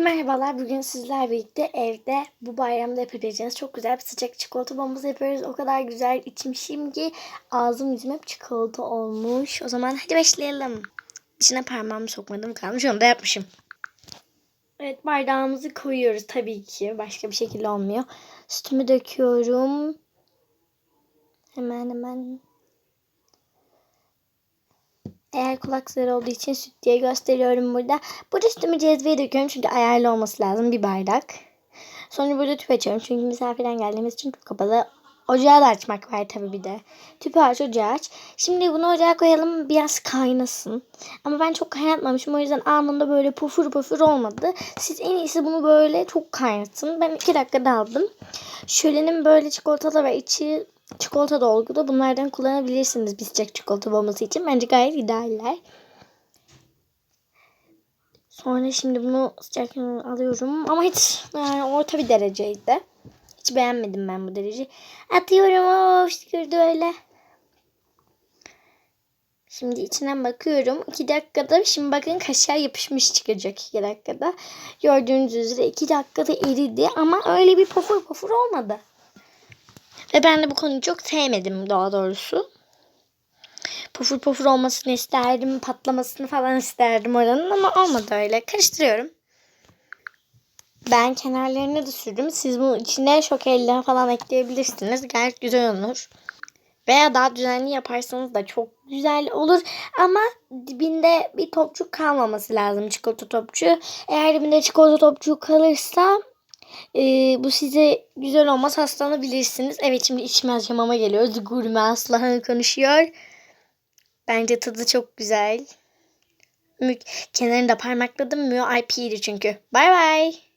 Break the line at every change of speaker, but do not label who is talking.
Merhabalar. Bugün sizler birlikte evde bu bayramda yapabileceğiniz çok güzel bir sıcak çikolata bombası yapıyoruz. O kadar güzel içmişim ki ağzım yüzüm hep çikolata olmuş. O zaman hadi başlayalım. İçine parmağımı sokmadım kalmış. Onu da yapmışım. Evet bardağımızı koyuyoruz tabii ki. Başka bir şekilde olmuyor. Sütümü döküyorum. Hemen hemen. Eğer kulak zarı olduğu için süt diye gösteriyorum burada. Burada sütümü cezveye döküyorum çünkü ayarlı olması lazım bir bardak. Sonra burada tüp açıyorum çünkü misafirden geldiğimiz için tüp kapalı. Ocağı da açmak var tabii bir de. Tüpü aç, ocağı aç. Şimdi bunu ocağa koyalım biraz kaynasın. Ama ben çok kaynatmamışım o yüzden anında böyle pufur pufur olmadı. Siz en iyisi bunu böyle çok kaynatın. Ben iki dakikada aldım. Şölenin böyle çikolatalı ve içi çikolata dolgulu. Bunlardan kullanabilirsiniz bir sıcak çikolata bombası için. Bence gayet idealler. Sonra şimdi bunu sıcak alıyorum. Ama hiç yani orta bir dereceydi. Hiç beğenmedim ben bu dereceyi. Atıyorum. Of şükürdü öyle. Şimdi içinden bakıyorum. 2 dakikada şimdi bakın kaşar yapışmış çıkacak 2 dakikada. Gördüğünüz üzere 2 dakikada eridi ama öyle bir pofur pofur olmadı. Ve ben de bu konuyu çok sevmedim daha doğrusu. Pufur pufur olmasını isterdim. Patlamasını falan isterdim oranın ama olmadı öyle. Karıştırıyorum. Ben kenarlarını da sürdüm. Siz bunun içine şokelden falan ekleyebilirsiniz. Gayet güzel olur. Veya daha düzenli yaparsanız da çok güzel olur. Ama dibinde bir topçuk kalmaması lazım çikolata topçuğu. Eğer dibinde çikolata topçuğu kalırsa e, bu size güzel olmaz hastalanabilirsiniz. Evet şimdi içime acımama geliyoruz. Gurme Aslıhan konuşuyor. Bence tadı çok güzel. Mük kenarında parmakladım mı? IP'ydi çünkü. Bay bay.